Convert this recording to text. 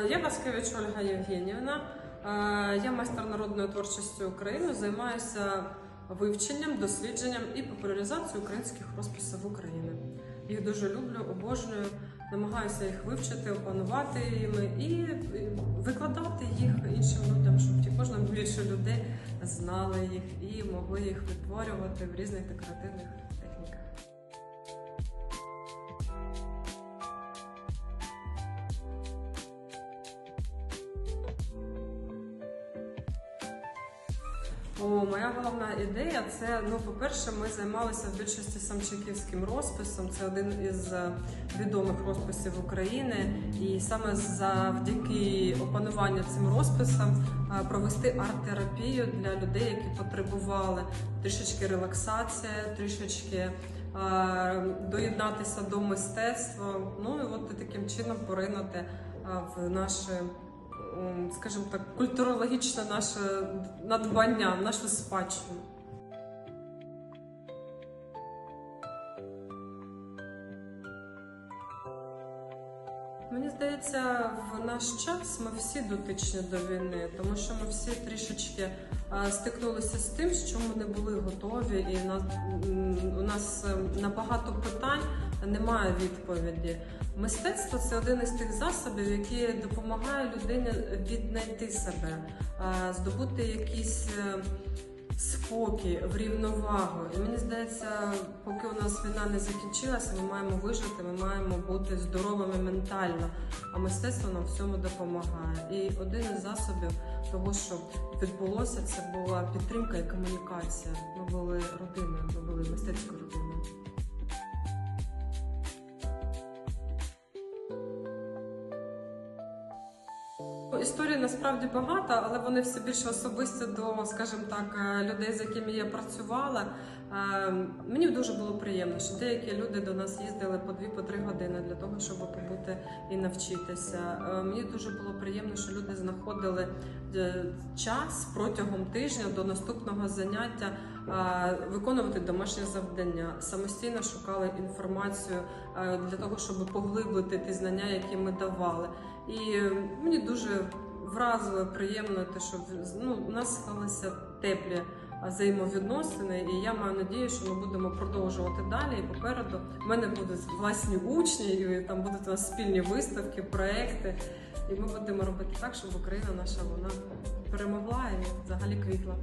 Я Васкевич Ольга Євгенівна. Е, Я майстер народної творчості України. Займаюся вивченням, дослідженням і популяризацією українських розписів України. Їх дуже люблю, обожнюю, намагаюся їх вивчити, опанувати і і викладати їх іншим людям, щоб ті кожна більше людей знали їх і могли їх відтворювати в різних декоративних О, моя головна ідея це ну, по-перше, ми займалися в більшості самчиківським розписом. Це один із е, відомих розписів України. І саме завдяки опануванню цим розписам е, провести арт-терапію для людей, які потребували трішечки релаксація, трішечки е, доєднатися до мистецтва. Ну і от таким чином поринути в наше скажімо так, культурологічне наше надбання, нашу спадщину. Мені здається, в наш час ми всі дотичні до війни, тому що ми всі трішечки стикнулися з тим, з чому не були готові, і у нас е, на багато питань немає відповіді. Мистецтво це один із тих засобів, які допомагає людині віднайти себе, здобути якийсь е, в рівновагу. І мені здається, поки у нас війна не закінчилася, ми маємо вижити, ми маємо бути здоровими ментально. А мистецтво нам в цьому допомагає. І один із засобів того, що відбулося, це була підтримка і комунікація. Ми були родиною, ми були мистецькою родиною. Історій насправді багато, але вони все більше особисті до, скажімо так, е, людей, з якими я працювала. Е, Мені дуже було приємно, що деякі люди до нас їздили по 2-3 години для того, щоб побути і навчитися. Е, Мені дуже було приємно, що люди знаходили час протягом тижня до наступного заняття виконувати домашнє завдання, самостійно шукали інформацію е, для того, щоб поглибити ті знання, які ми давали. І е, мені дуже вразило, приємно те, що ну, у нас склалися теплі взаємовідносини, і я маю надію, що ми будемо продовжувати далі. І попереду в мене будуть власні учні, і там будуть у нас спільні виставки, проекти. І ми будемо робити так, щоб Україна наша вона перемогла і взагалі квітла.